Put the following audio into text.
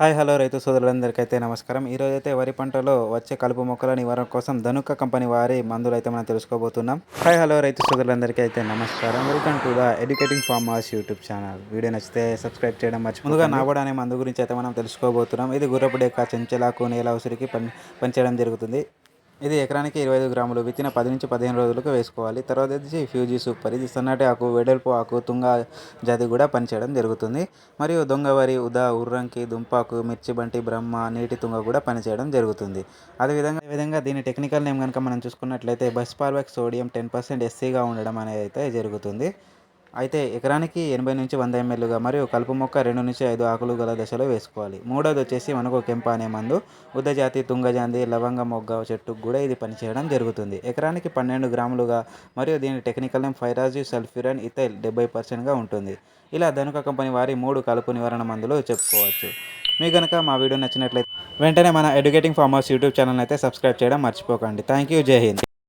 Hi hello రైతు సోదరులందరికీ అయితే నమస్కారం. ఈరోజు అయితే వరి పంటలో వచ్చే కలుపు మొక్కల నివారణ కోసం ధనుక కంపెనీ వారి మందులు అయితే మనం తెలుసుకోబోతున్నాం. హాయ్ హలో రైతు సోదరులందరికీ అయితే నమస్కారం. Welcome to the educating farmers YouTube channel. Video నచ్చితే సబ్స్క్రైబ్ చేయడం మర్చి ముందుగా నాబోడ్ అనే మందు గురించి అయితే మనం తెలుసుకోబోతున్నాం. ఇది గుర్రపు డేక చెంచలాకు నేల ఉసిరికి పని పనిచేయడం జరుగుతుంది. ఇది ఎకరానికి ఇరవై ఐదు గ్రాములు. విత్తిన పది నుంచి పదిహేను రోజులకు వేసుకోవాలి. తర్వాత వచ్చి ఫ్యూజీ సూపర్ ఇది సన్నటి ఆకు వెడల్పు ఆకు తుంగ జాతి కూడా పనిచేయడం జరుగుతుంది. మరియు దొంగవరి ఉదా ఉర్రంకి దుంపాకు మిర్చి బంటి బ్రహ్మ నీటి తుంగ కూడా పనిచేయడం జరుగుతుంది. అదేవిధంగా విధంగా దీని టెక్నికల్ నేమ్ కనుక మనం చూసుకున్నట్లయితే బస్పార్వెక్ సోడియం టెన్ పర్సెంట్ ఎస్సీగా ఉండడం అనేది అయితే జరుగుతుంది. అయితే ఎకరానికి ఎనభై నుంచి వంద ఎంఎల్గా మరియు కలుపు మొక్క రెండు నుంచి ఐదు ఆకులు గల దశలో వేసుకోవాలి. మూడోది వచ్చేసి మనకు కెంప అనే మందు. ఉద్దజాతి తుంగజాంది లవంగ మొగ్గ చెట్టుకు కూడా ఇది పనిచేయడం జరుగుతుంది. ఎకరానికి పన్నెండు గ్రాములుగా మరియు దీని టెక్నికల్ నేమ్ ఫైరాజీ సల్ఫ్యూరన్ ఇథైల్ డెబ్బై పర్సెంట్గా ఉంటుంది. ఇలా ధనుక కంపెనీ వారి మూడు కలుపు నివారణ మందులు చెప్పుకోవచ్చు. మీకు కనుక మా వీడియో నచ్చినట్లయితే వెంటనే మన ఎడ్యుకేటింగ్ ఫార్మర్స్ యూట్యూబ్ ఛానల్ అయితే సబ్స్క్రైబ్ చేయడం మర్చిపోకండి. థ్యాంక్ యూ జై హింద్